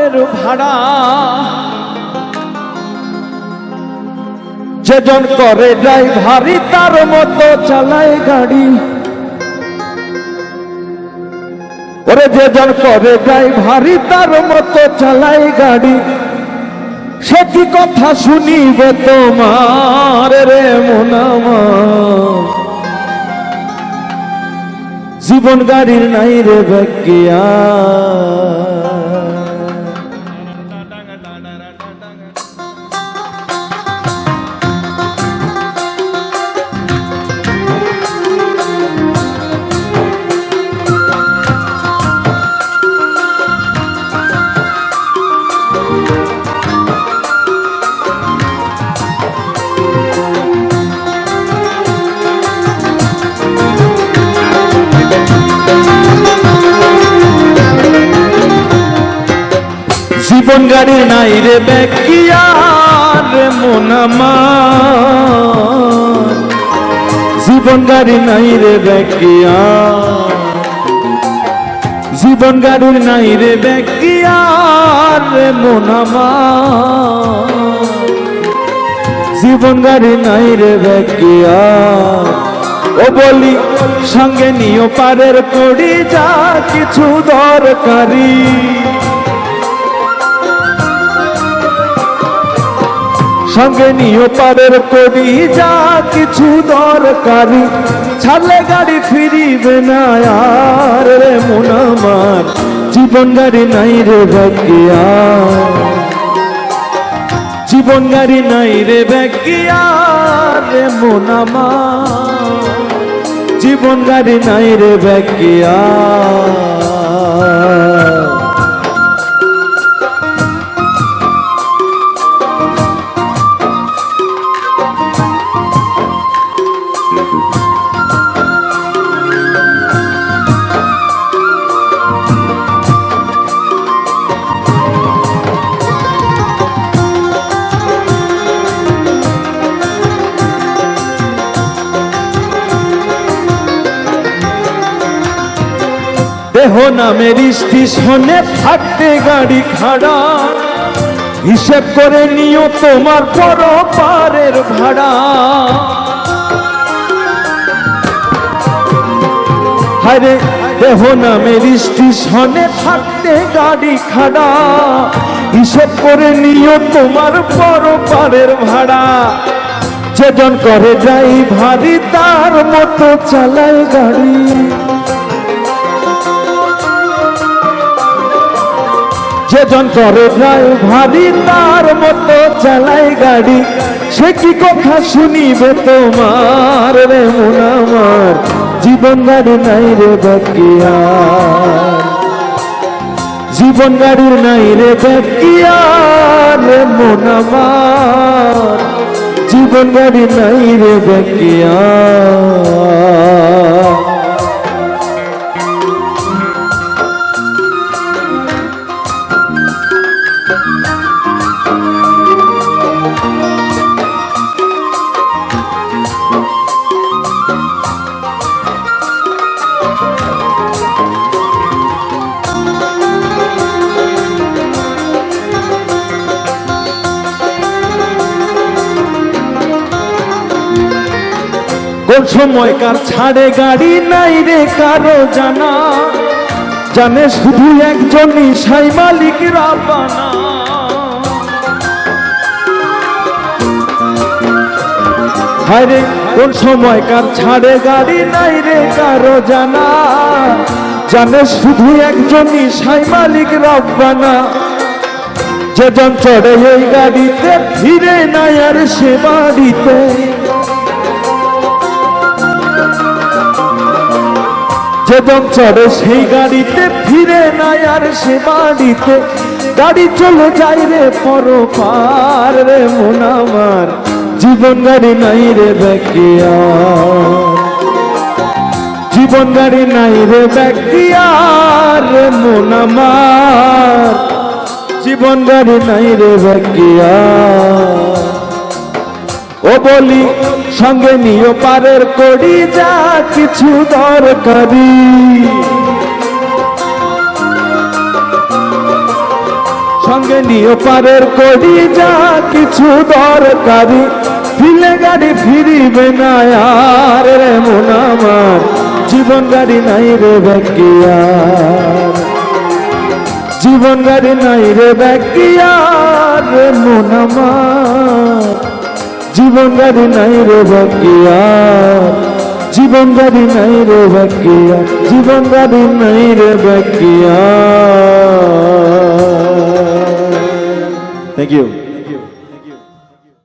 পারের ভাড়া। যেজন করে ড্রাইভারি তার মতো চালায় গাড়ি। ওরে যেজন করে ড্রাইভারি তার মতো চালায় গাড়ি। সে কি কথা শুনিবে তোমার রে মোনামা জীবন গাড়ির নাই রে বেকিয়া জীবন গাড়ির নাই রে বেকিয়া, রে মোনামা জীবন গাড়ি নাই রে বেকিয়া। জীবন গাড়ির নাই রে বেকিয়া, রে মোনামা জীবন গাড়ি নাই রে বেকিয়া। ও বলি, সঙ্গে নিও পারের করি যা কিছু দরকারি। সঙ্গে নিয়ে পারের করি, যা কিছু দরকারি। ছাড়লে গাড়ি ফিরিবে না আর, রে মন আমার, জীবন গাড়ি নাই রে ব্যাকিয়া জীবন গাড়ি নাই রে ব্যাকিয়া রে মন আমার, জীবন গাড়ি নাই রে ব্যাকিয়া দেহ নামের স্টেশনে থাকতে গাড়ি খাড়া হিসেব করে নিও তোমার পর পারের ভাড়া। হারে দেহ নামের স্টেশনে থাকতে গাড়ি খাড়া হিসেব করে নিও তোমার পর পারের ভাড়া। যেজন করে যাই ভারী, তার মতো চালায় গাড়ি। যেজন করে ভারী তার মতো চালাই গাড়ি। সে কি কথা শুনিবে তোমার রে আমার? জীবন গাড়ি নাই রে বাকিয়া জীবন গাড়ির নাই রে বাকিয়া রে আমার। জীবন গাড়ি নাই রে বাকিয়া কোন সময় কার ছাড়ে গাড়ি নাই রে কারও জানা? জানে শুধু একজনই সাই মালিক রাবানা হায়রে, কোন সময় কার ছাড়ে গাড়ি নাই রে কারও জানা? জানে শুধু একজনই সাই মালিক রাব্বানা। যেজন চড়ে এই গাড়িতে, ফিরে নাই আর সে বাড়িতে। যেজন চড়ে সেই গাড়িতে, ফিরে নাই আর সে বাড়িতে। গাড়ি চলে যাই রে পর পার রে মন আমার। জীবন গাড়ি নাই রে বেকিয়া। জীবন গাড়ি নাই রে বেকিয়া রে মন আমার। জীবন গাড়ি নাই রে বেকিয়া। ও বলি, সঙ্গে নিও পারের করি যা কিছু দরকারি। সঙ্গে নিয়ে পারের করি যা কিছু দরকারি। ফিলে গাড়ি ফিরিবে না, আর রে মন আমার, জীবন গাড়ি নাই রে ব্যাকিয়ার জীবন গাড়ি নাই রে ব্যাকিয়ার রে মন আমার। জীবন গাড়ি নাই রে ব্যাকিয়ার জীবন গাড়ি নাই রে ব্যাকিয়ার জীবন গাড়ি নাই রে ব্যাকিয়ার থ্যাংক ইউ